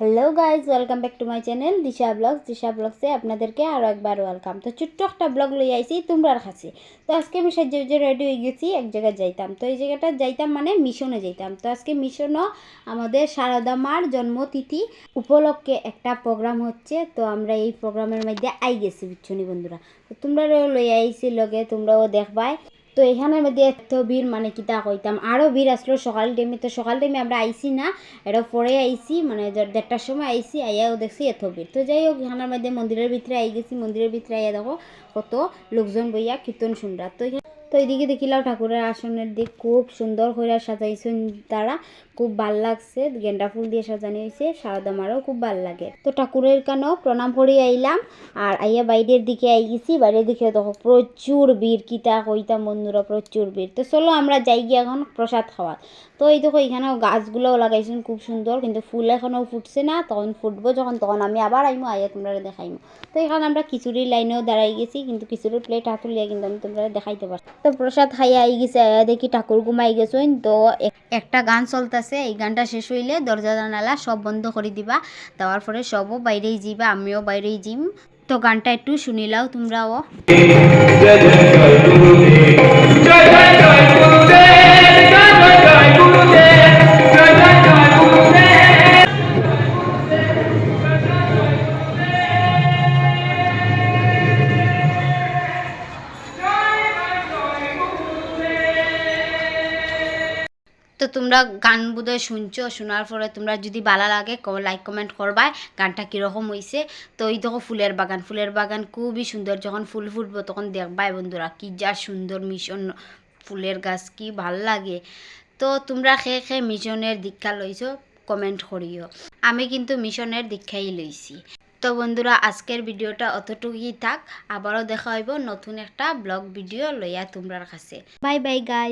Hello guys welcome back to my channel Disha blogs Disha ব্লগসে আপনাদেরকে আরও একবার welcome তো ছোট্ট একটা ব্লগ লই আইছি তোমরার কাছে। তো আজকে আমি সাজ্জে যে রেডি হয়ে গেছি, এক জায়গায় যাইতাম। তো এই জায়গাটা যাইতাম মানে মিশনে যাইতাম। তো আজকে মিশনও আমাদের সারদা মার জন্মতিথি উপলক্ষে একটা প্রোগ্রাম হচ্ছে। তো আমরা এই প্রোগ্রামের মধ্যে আই গেছি বিচ্ছনি বন্ধুরা? তো তোমরাও লই আইছি, লগে তোমরাও দেখবাই। তো এখানে মধ্যে এত ভিড় মানে কিতা কইতাম? আরও ভিড় আসলো সকাল টাইমে তো সকাল টাইমে আমরা আইসি না এটা পরে আইসি মানে দেড়টার সময় আইসি আইয়াও দেখছি এত ভিড়। তো যাই হোক, এখানের মধ্যে মন্দিরের ভিতরে আই গেছি। মন্দিরের ভিতরে আইয়া দেখো কত লোকজন বইয়া কীর্তন শুনরা। তো এখানে তো এদিকে দেখিলাম ঠাকুরের আসনের দিক খুব সুন্দর করে সাজাইছেন তারা। খুব ভালো লাগছে গেন্দা ফুল দিয়ে সাজানো হয়েছে সারদা মারও খুব ভালো লাগে। তো ঠাকুরের কানেও প্রণাম করে আইলাম, আর আইয়া বাইরের দিকে আই গেছি বাইরের দিকে দেখো প্রচুর ভিড়, কিতা কইতাম বন্ধুরা, প্রচুর ভিড়। তো চলো আমরা যাই গিয়ে এখন প্রসাদ খাওয়া তো এই দেখো এখানেও গাছগুলোও লাগাইছেন খুব সুন্দর, কিন্তু ফুল এখনও ফুটছে না, তখন ফুটবো যখন, তখন আমি আবার আইমো, আইয়া তোমরা দেখাইমো। তো এখানে আমরা খিচুড়ির লাইনেও দাঁড়াই গেছি, কিন্তু খিচুড়ির প্লেট হাতুলিয়া কিন্তু আমি তোমরা দেখাইতে পারছি তো প্রসাদ হাইয়া আই গেছে দেখি ঠাকুর ঘুমাই গেছেন, তো এক- একটা গান চলতেছে, এই গানটা শেষ হইলে দরজা, জানালা সব বন্ধ করে দিবা, দেওয়ার পরে সবও বাইরেই যাইবা, আমিও বাইরেই যিম তো গানটা একটু শুনিলাও তোমরাও। তো তোমরা গান বোধহয় শুনছো, শোনার পরে তোমরা যদি ভালো লাগে লাইক কমেন্ট করবা গানটা কীরকম হয়েছে তো এই দেখো ফুলের বাগান ফুলের বাগান খুবই সুন্দর, যখন ফুল ফুটবো তখন দেখবাই বন্ধুরা, কি যা সুন্দর মিশন, ফুলের গাছ কি ভালো লাগে। তো তোমরা খেয়ে খেয়ে মিশনের দীক্ষা লইছো কমেন্ট করিও। আমি কিন্তু মিশনের দীক্ষাই লইছি। তো বন্ধুরা, আজকের ভিডিওটা অতটুকুই থাক, আবারও দেখা হইব নতুন একটা ব্লগ ভিডিও লইয়া তোমরার কাছে। বাই বাই গাই